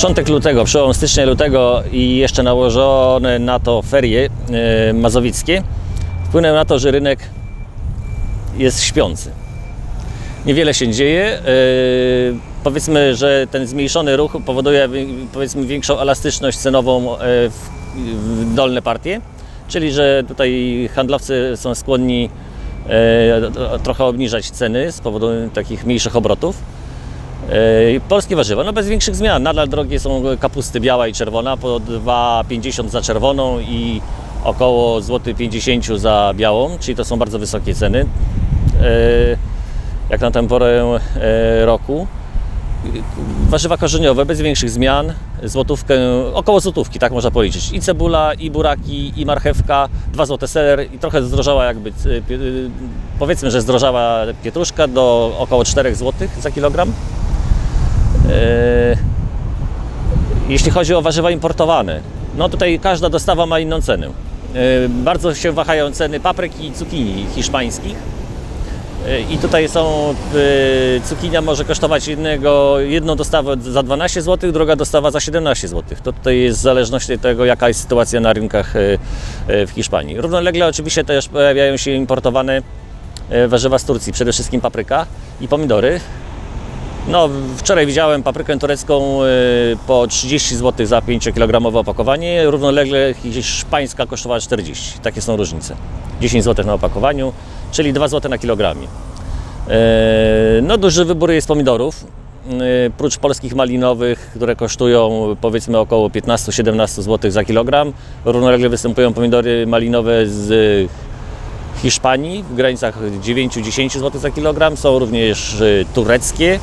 Początek lutego, przełom stycznia lutego i jeszcze nałożone na to ferie e, mazowickie wpłynęły na to, że rynek jest śpiący. Niewiele się dzieje. e, Powiedzmy, że ten zmniejszony ruch powoduje wi- powiedzmy większą elastyczność cenową e, w, w dolne partie, czyli że tutaj handlowcy są skłonni trochę obniżać ceny z powodu takich mniejszych obrotów. E, Polskie warzywa, no bez większych zmian. Nadal drogie są kapusty biała i czerwona, po 2,50 za czerwoną i około złoty 50 za białą, czyli to są bardzo wysokie ceny. E, Jak na tę porę e, roku. Warzywa korzeniowe bez większych zmian, złotówkę, około złotówki, tak można policzyć. I cebula, i buraki, i marchewka, 2 złote seler i trochę zdrożała jakby, powiedzmy, że zdrożała pietruszka do około 4 zł za kilogram. E, Jeśli chodzi o warzywa importowane, no tutaj każda dostawa ma inną cenę. E, Bardzo się wahają ceny papryk i cukinii hiszpańskich. E, I tutaj są, cukinia może kosztować jednego, jedną dostawę za 12 zł, druga dostawa za 17 zł. To tutaj jest w zależności od tego, jaka jest sytuacja na rynkach w Hiszpanii. Równolegle oczywiście też pojawiają się importowane warzywa z Turcji, przede wszystkim papryka i pomidory. No, wczoraj widziałem paprykę turecką y, po 30 zł za 5-kilogramowe opakowanie, równolegle hiszpańska kosztowała 40. Takie są różnice. 10 zł na opakowaniu, czyli 2 zł na kilogramie. E, No, duży wybór jest pomidorów. E, Prócz polskich malinowych, które kosztują powiedzmy około 15-17 zł za kilogram, równolegle występują pomidory malinowe z Hiszpanii w granicach 9-10 zł za kilogram. Są również y, tureckie.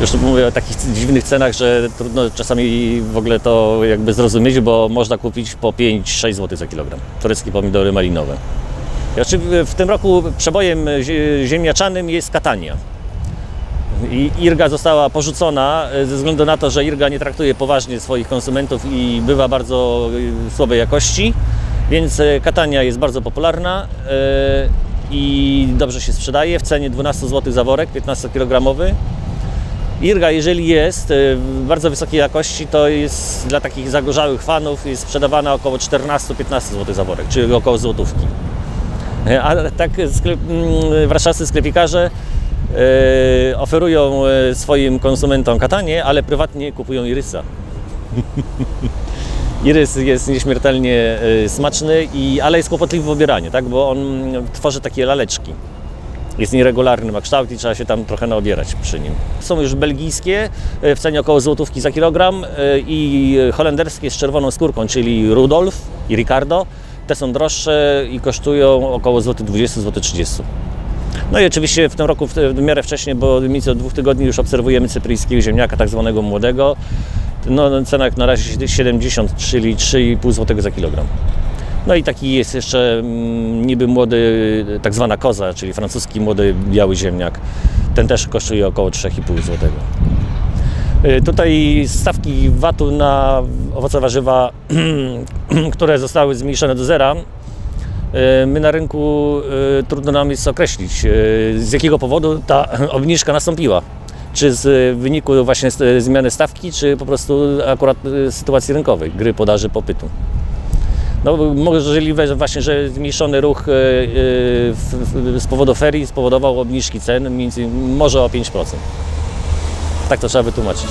Już tu mówię o takich dziwnych cenach, że trudno czasami w ogóle to jakby zrozumieć, bo można kupić po 5-6 zł za kilogram. Tureckie pomidory malinowe. Oczywiście w tym roku przebojem zie- ziemniaczanym jest Katania. I Irga została porzucona e, ze względu na to, że Irga nie traktuje poważnie swoich konsumentów i bywa bardzo e, słabej jakości, więc e, Katania jest bardzo popularna e, i dobrze się sprzedaje w cenie 12 zł za worek 15-kilogramowy. Irga, jeżeli jest w bardzo wysokiej jakości, to jest dla takich zagorzałych fanów jest sprzedawana około 14-15 zł za worek, czyli około złotówki. E, A tak sklep, mm, warszawscy sklepikarze e, oferują swoim konsumentom katanie, ale prywatnie kupują irysa. Irys jest nieśmiertelnie smaczny, i, ale jest kłopotliwy w obieraniu, tak? bo on tworzy takie laleczki. Jest nieregularny, ma kształt i trzeba się tam trochę naobierać przy nim. Są już belgijskie e, w cenie około złotówki za kilogram e, i holenderskie z czerwoną skórką, czyli Rudolf i Ricardo. Te są droższe i kosztują około złoty 20 zł 30. No i oczywiście w tym roku w, miarę wcześniej, bo mniej od dwóch tygodni już obserwujemy cypryjskiego ziemniaka, tak zwanego młodego. No cena jak na razie 70, czyli 3,5 zł za kilogram. No i taki jest jeszcze mm, niby młody, tak zwana koza, czyli francuski młody biały ziemniak. Ten też kosztuje około 3,5 zł. Y, Tutaj stawki VAT-u na owoce warzywa, które zostały zmniejszone do zera, y, my na rynku y, trudno nam jest określić, z jakiego powodu ta obniżka nastąpiła. Czy z wyniku właśnie zmiany stawki, czy po prostu akurat sytuacji rynkowej, gry podaży popytu. No, możliwe że właśnie, że zmniejszony ruch e, e, z powodu ferii spowodował obniżki cen więcej może o 5%. Tak to trzeba wytłumaczyć.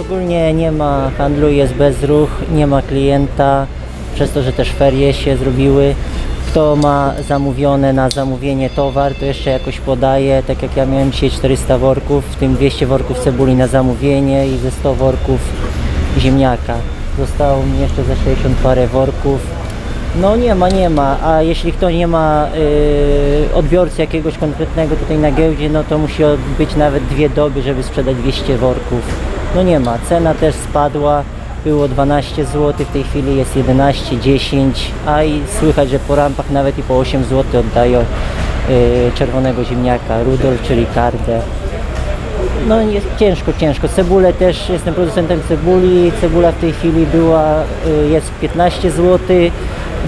Ogólnie nie ma handlu, jest bezruch, nie ma klienta, przez to, że też ferie się zrobiły. Kto ma zamówione na zamówienie towar, to jeszcze jakoś podaje, tak jak ja miałem dzisiaj 400 worków, w tym 200 worków cebuli na zamówienie i ze 100 worków ziemniaka. Zostało mi jeszcze ze 60 parę worków. No nie ma, nie ma, a jeśli kto nie ma y, odbiorcy jakiegoś konkretnego tutaj na giełdzie, no to musi być nawet dwie doby, żeby sprzedać 200 worków. No nie ma, cena też spadła, było 12 zł, w tej chwili jest 11, 10, a i słychać, że po rampach nawet i po 8 zł oddają y, czerwonego ziemniaka, Rudolf, czyli kardę. No jest ciężko, ciężko. Cebulę też, jestem producentem cebuli. Cebula w tej chwili była, y, jest 15 zł.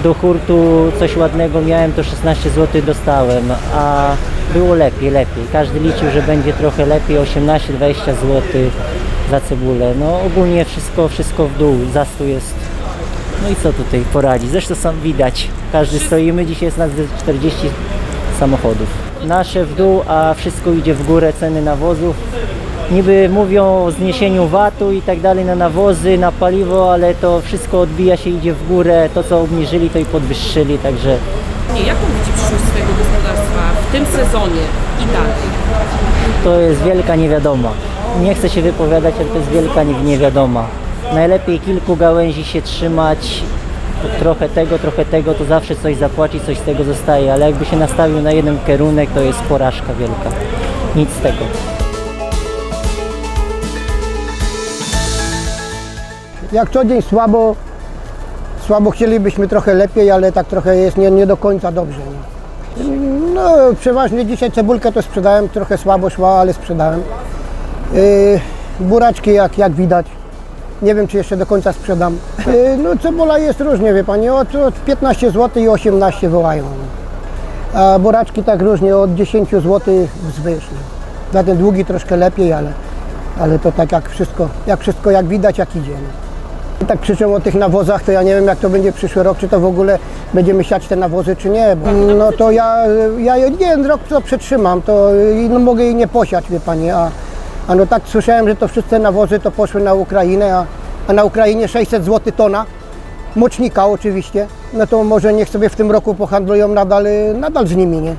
do hurtu coś ładnego miałem, to 16 zł dostałem, a było lepiej, lepiej. Każdy liczył, że będzie trochę lepiej, 18-20 zł za cebulę. No ogólnie wszystko, wszystko w dół, zastój jest. No i co tutaj poradzić? Zresztą sam widać, każdy stoimy, dzisiaj jest nas ze 40 samochodów. Nasze w dół, a wszystko idzie w górę, ceny nawozów. Niby mówią o zniesieniu VAT-u i tak dalej na nawozy, na paliwo, ale to wszystko odbija się, idzie w górę. To co obniżyli, to i podwyższyli, także Nie, jaką widzi przyszłość swojego gospodarstwa w tym sezonie i dalej? to jest wielka niewiadoma. Nie chcę się wypowiadać, ale to jest wielka nie- niewiadoma. Najlepiej kilku gałęzi się trzymać, trochę tego, trochę tego, to zawsze coś zapłaci, coś z tego zostaje, ale jakby się nastawił na jeden kierunek, to jest porażka wielka. Nic z tego. Jak co dzień słabo, słabo chcielibyśmy trochę lepiej, ale tak trochę jest nie, nie do końca dobrze. No przeważnie dzisiaj cebulkę to sprzedałem, trochę słabo szła, ale sprzedałem. Yy, buraczki jak, jak widać, nie wiem czy jeszcze do końca sprzedam. Yy, no cebula jest różnie, wie Pani, od, od 15 zł i 18 wołają. A buraczki tak różnie, od 10 zł wzwyż. Na ten długi troszkę lepiej, ale, ale to tak jak wszystko, jak wszystko jak widać, jak idzie. I tak krzyczą o tych nawozach, to ja nie wiem jak to będzie przyszły rok, czy to w ogóle będziemy siać te nawozy, czy nie. Bo, no to ja, ja jeden rok to przetrzymam, to y, no, mogę jej nie posiać, wie Pani, a, a no tak słyszałem, że to wszystkie nawozy to poszły na Ukrainę, a, a na Ukrainie 600 zł tona, mocznika oczywiście, no to może niech sobie w tym roku pohandlują nadal, nadal z nimi, nie?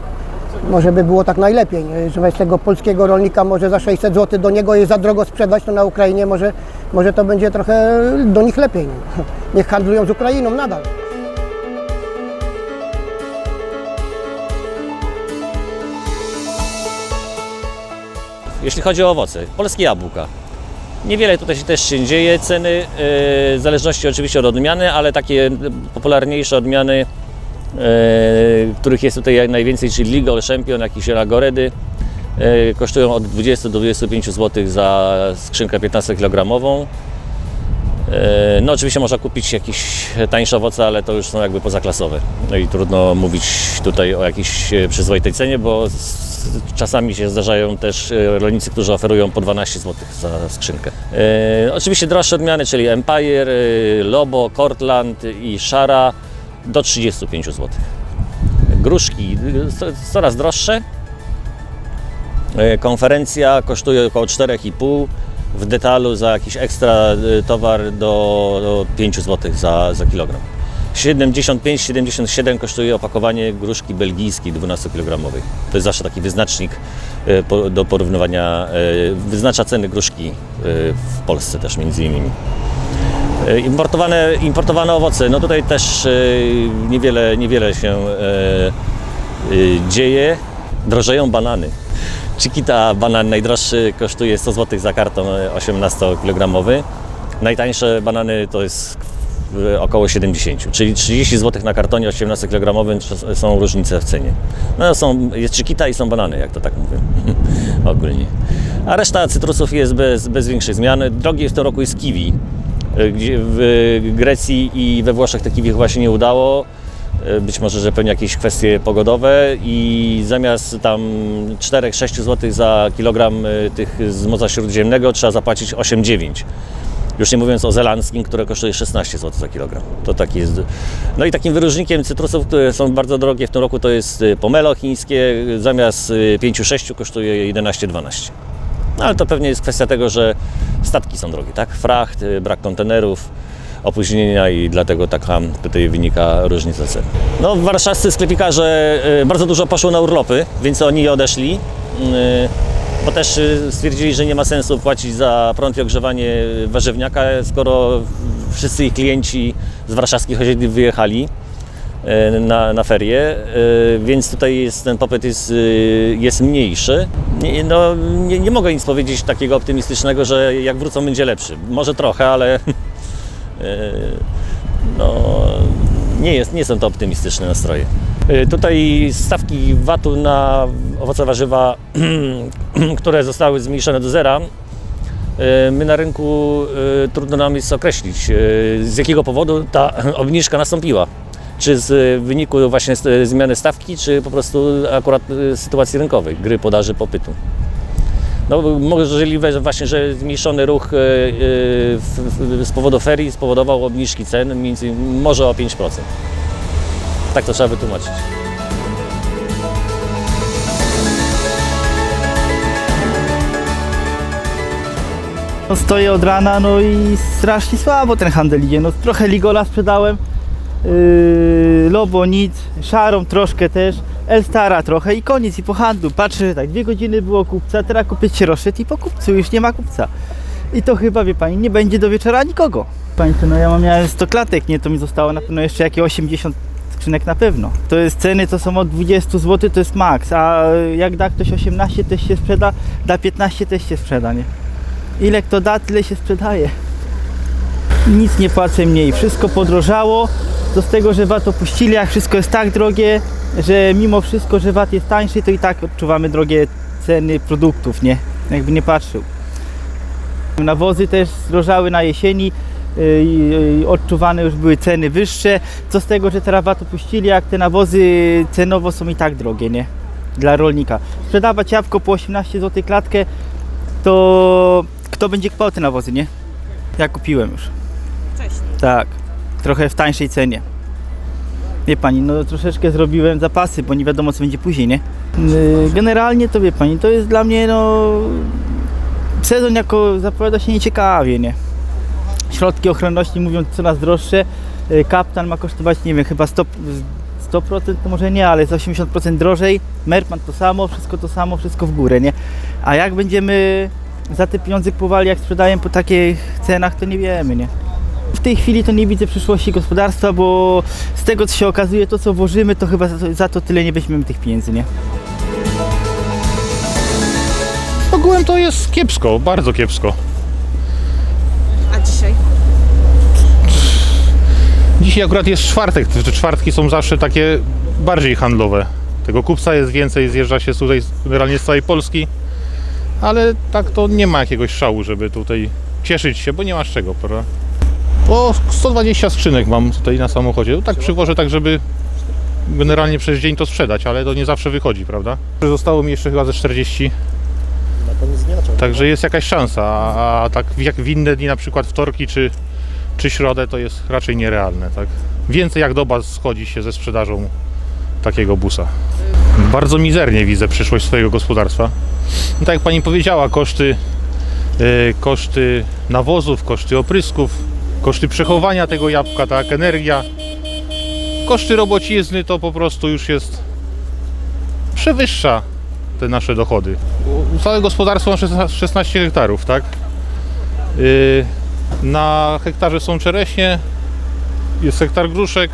Może by było tak najlepiej, nie? że weź tego polskiego rolnika może za 600 zł do niego jest za drogo sprzedać, to na Ukrainie może, może to będzie trochę do nich lepiej. Nie? Niech handlują z Ukrainą nadal. Jeśli chodzi o owoce, polskie jabłka. Niewiele tutaj się też się dzieje. Ceny e, w zależności oczywiście od odmiany, ale takie popularniejsze odmiany, e, których jest tutaj najwięcej, czyli Legal Champion, jakieś Ragoredy, e, kosztują od 20 do 25 zł za skrzynkę 15 kg. E, No oczywiście można kupić jakieś tańsze owoce, ale to już są jakby pozaklasowe. No i trudno mówić tutaj o jakiejś e, przyzwoitej cenie, bo czasami się zdarzają też e, rolnicy, którzy oferują po 12 zł za skrzynkę. Oczywiście droższe odmiany, czyli Empire, Lobo, Cortland i Shara do 35 zł. Gruszki co- coraz droższe, Konferencja kosztuje około 4,5 w detalu za jakiś ekstra y, towar do, do 5 zł za, za kilogram. 75-77 kosztuje opakowanie gruszki belgijskiej 12 kg. To jest zawsze taki wyznacznik y, do porównywania, y, wyznacza ceny gruszki w Polsce też między innymi. Importowane, importowane owoce, no tutaj też niewiele, niewiele się dzieje. Drożeją banany. Chiquita banan najdroższy kosztuje 100 zł za karton 18-kilogramowy. Najtańsze banany to jest około 70, czyli 30 zł na kartonie 18-kilogramowym są różnice w cenie. No są, jest Chiquita i są banany, jak to tak mówię ogólnie. A reszta cytrusów jest bez, bez większych zmian. Drogie w tym roku jest kiwi. Y, w Grecji i we Włoszech te kiwi chyba się nie udało. Y, Być może, że pewnie jakieś kwestie pogodowe i zamiast tam 4-6 zł za kilogram y, tych z Morza Śródziemnego trzeba zapłacić 8-9. Już nie mówiąc o zelandzkim, które kosztuje 16 zł za kilogram. To taki jest. No i takim wyróżnikiem cytrusów, które są bardzo drogie w tym roku, to jest y, pomelo chińskie. Zamiast y, 5-6 kosztuje 11-12. No ale to pewnie jest kwestia tego, że statki są drogie, tak? Fracht, brak kontenerów, opóźnienia i dlatego taka tutaj wynika różnica cen. No warszawscy sklepikarze y, bardzo dużo poszło na urlopy, więc oni odeszli. y, Bo też y, stwierdzili, że nie ma sensu płacić za prąd i ogrzewanie warzywniaka, skoro wszyscy ich klienci z warszawskich osiedli wyjechali na, na ferie, więc tutaj jest, ten popyt jest, jest mniejszy. Nie, no, nie, nie mogę nic powiedzieć takiego optymistycznego, że jak wrócą będzie lepszy. Może trochę, ale no, nie, jest, nie są to optymistyczne nastroje. E, Tutaj stawki VAT-u na owoce warzywa, które zostały zmniejszone do zera, e, my na rynku trudno nam jest określić, z jakiego powodu ta obniżka nastąpiła. czy z wyniku właśnie zmiany stawki, czy po prostu akurat sytuacji rynkowej, gry podaży, popytu. No, możliwe właśnie, że zmniejszony ruch w- w- z powodu ferii spowodował obniżki cen więcej może o 5%. Tak to trzeba wytłumaczyć. No stoję od rana, no i strasznie słabo ten handel idzie. No trochę Ligola sprzedałem, yy, Lobo nic, Szarą troszkę też, Elstara trochę i koniec i po handlu. Patrzę, tak, dwie godziny było kupca, teraz kupiec się rozszedł i po kupcu już nie ma kupca. I to chyba, wie pani, nie będzie do wieczora nikogo. Pani, to no ja mam miałem 100 klatek, nie, to mi zostało na pewno jeszcze jakieś 80 skrzynek na pewno. To jest ceny, to są od 20 zł, to jest maks, a jak da ktoś 18 też się sprzeda, da 15 też się sprzeda, nie? Ile kto da, tyle się sprzedaje. Nic nie płacę mniej, wszystko podrożało. To z tego, że VAT opuścili, jak wszystko jest tak drogie, że mimo wszystko, że VAT jest tańszy, to i tak odczuwamy drogie ceny produktów, nie? Jakby nie patrzył. Nawozy też zdrożały na jesieni, yy, yy, odczuwane już były ceny wyższe. Co z tego, że teraz VAT opuścili, jak te nawozy cenowo są i tak drogie, nie? Dla rolnika. Sprzedawać jabłko po 18 zł klatkę, to kto będzie kupował te nawozy, nie? Ja kupiłem już. Wcześniej. Tak, trochę w tańszej cenie. Wie pani, no troszeczkę zrobiłem zapasy, bo nie wiadomo co będzie później, nie? Yy, Generalnie to wie pani, to jest dla mnie no sezon jako zapowiada się nieciekawie, nie? Środki ochronności mówią coraz droższe. Yy, Kaptan ma kosztować, nie wiem, chyba 100, 100% to może nie, ale z 80% drożej. Merman to samo, wszystko to samo, wszystko w górę, nie? A jak będziemy za te pieniądze kupowali, jak sprzedają po takich cenach, to nie wiemy, nie? W tej chwili to nie widzę przyszłości gospodarstwa, bo z tego co się okazuje, to co włożymy, to chyba za to, za to tyle nie weźmiemy tych pieniędzy, nie? Ogółem to jest kiepsko, bardzo kiepsko. A dzisiaj? Dzisiaj akurat jest czwartek, te czwartki są zawsze takie bardziej handlowe. Tego kupca jest więcej, zjeżdża się tutaj generalnie z całej Polski, ale tak to nie ma jakiegoś szału, żeby tutaj cieszyć się, bo nie masz czego, prawda? O 120 skrzynek mam tutaj na samochodzie. Tak przywożę tak, żeby generalnie przez dzień to sprzedać, ale to nie zawsze wychodzi, prawda? Zostało mi jeszcze chyba ze 40 Także jest jakaś szansa, a, a tak jak w inne dni, na przykład wtorki czy, czy środę, to jest raczej nierealne. Tak? Więcej jak doba schodzi się ze sprzedażą takiego busa. Bardzo mizernie widzę przyszłość swojego gospodarstwa. No tak jak Pani powiedziała, koszty, y, koszty nawozów, koszty oprysków, koszty przechowania tego jabłka, tak, energia, koszty robocizny to po prostu już jest przewyższa te nasze dochody. Całe gospodarstwo ma 16 16 hektarów, tak? Yy, na hektarze są czereśnie, jest hektar gruszek.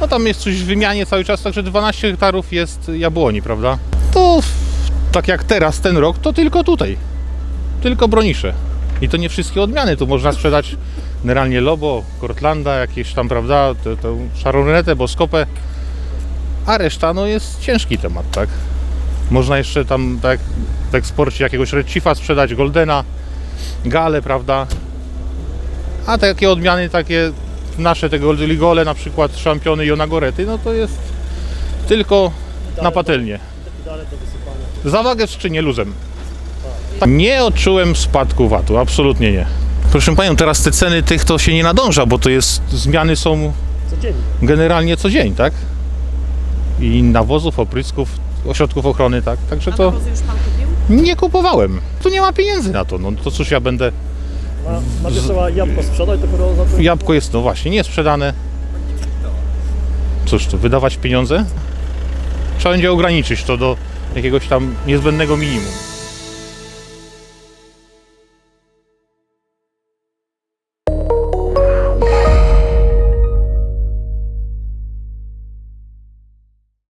No tam jest coś w wymianie cały czas, także 12 hektarów jest jabłoni, prawda? To tak jak teraz, ten rok, to tylko tutaj. Tylko bronisze. I to nie wszystkie odmiany, tu można sprzedać generalnie Lobo, Cortlanda, jakieś tam, prawda, tę tę szarą renetę, boskopę. A reszta, no jest ciężki temat, tak? Można jeszcze tam tak w eksporcie jakiegoś Red Chiefa sprzedać, Goldena, Gale, prawda? A takie odmiany, takie nasze te Gold Ligole, na przykład szampiony Jonagorety, no to jest tylko na patelnię. Za wagę w skrzynię luzem. Nie odczułem spadku VAT-u, absolutnie nie. Proszę Panią, teraz te ceny tych to się nie nadąża, bo to jest, zmiany są generalnie co dzień, tak? I nawozów, oprysków, ośrodków ochrony, tak? Także A to nawozy już pan kupił? nie kupowałem. Tu nie ma pieniędzy na to, no to cóż ja będę... Najpierw trzeba jabłko sprzedać, dopiero za to... Jabłko jest, no właśnie, nie sprzedane. Cóż tu, wydawać pieniądze? Trzeba będzie ograniczyć to do jakiegoś tam niezbędnego minimum.